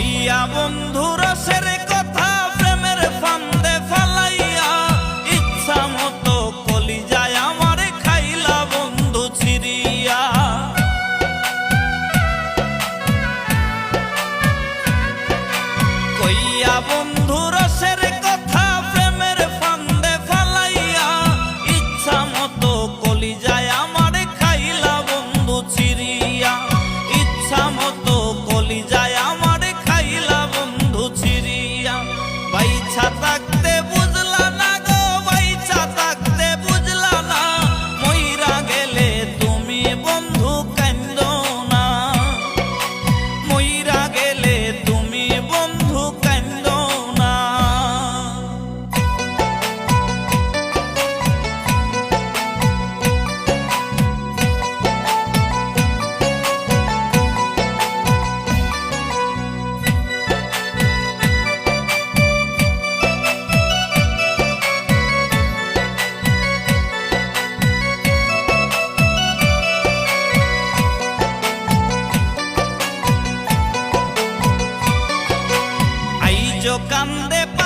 হইয়া বন্ধুর সেরে কথা প্রেমের ফান্দে ফালাইয়া, ইচ্ছা মতো কলি যায় আমার খাইলা বন্ধু চিরিয়া কইয়া বন্ধুর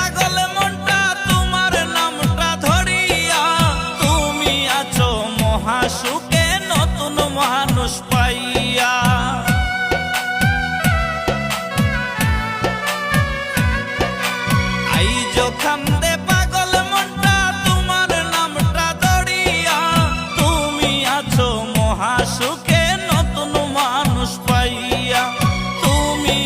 সুখে মনটা তোমার নামটা ধরিয়া। তুমি নতুন মানুষ পাইয়া। তুমি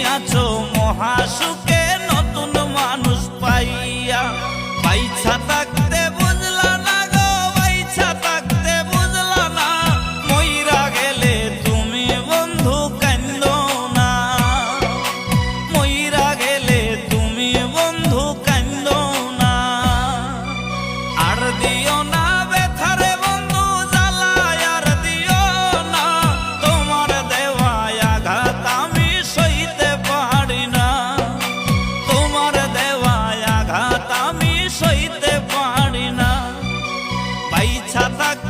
ছাতা